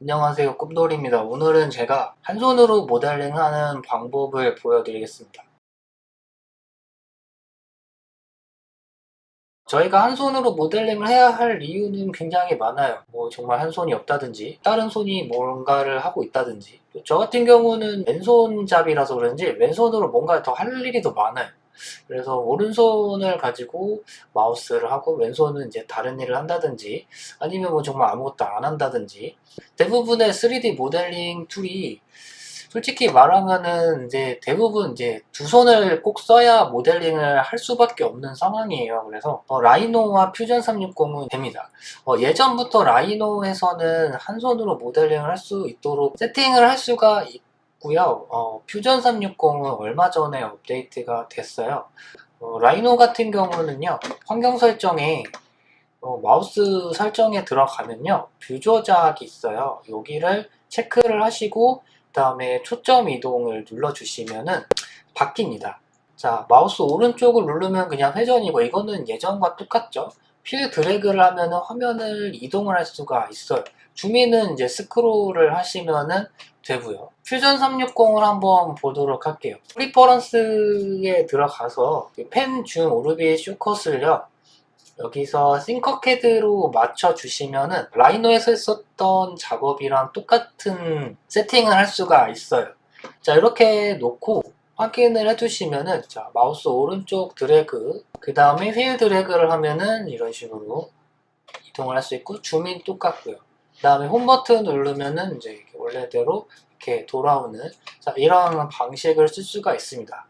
안녕하세요 꿈돌이입니다. 오늘은 제가 한 손으로 모델링하는 방법을 보여드리겠습니다. 저희가 한 손으로 모델링을 해야 할 이유는 굉장히 많아요. 뭐 정말 한 손이 없다든지 다른 손이 뭔가를 하고 있다든지. 또저 같은 경우는 왼손잡이라서 그런지 왼손으로 뭔가 더 할 일이 더 많아요 그래서 오른손을 가지고 마우스를 하고 왼손은 이제 다른 일을 한다든지 아니면 뭐 정말 아무것도 안 한다든지 대부분의 3D 모델링 툴이 솔직히 말하면은 이제 대부분 이제 두 손을 꼭 써야 모델링을 할 수밖에 없는 상황이에요. 그래서 어, 라이노와 퓨전 360은 됩니다. 어, 예전부터 라이노에서는 한 손으로 모델링을 할 수 있도록 세팅을 할 수가 있 고요. 어, 퓨전 360은 얼마 전에 업데이트가 됐어요. 어, 라이노 같은 경우는요 환경 설정에 어, 마우스 설정에 들어가면요 뷰 조작이 있어요 여기를 체크를 하시고 그 다음에 초점 이동을 눌러주시면은 바뀝니다 자 마우스 오른쪽을 누르면 그냥 회전이고 이거는 예전과 똑같죠 휠 드래그를 하면은 화면을 이동을 할 수가 있어요. 줌인은 이제 스크롤을 하시면은 되고요. 퓨전 360을 한번 보도록 할게요. 프리퍼런스에 들어가서 펜줌 오르빗 쇼컷을요 여기서 싱커캐드로 맞춰주시면은 라이노에서 했었던 작업이랑 똑같은 세팅을 할 수가 있어요. 자 이렇게 놓고 확인을 해두시면은 자 마우스 오른쪽 드래그 그 다음에 휠 드래그를 하면은 이런 식으로 이동을 할 수 있고 줌인 똑같고요. 그 다음에 홈 버튼 누르면은 이제 원래대로 이렇게 돌아오는 자 이런 방식을 쓸 수가 있습니다.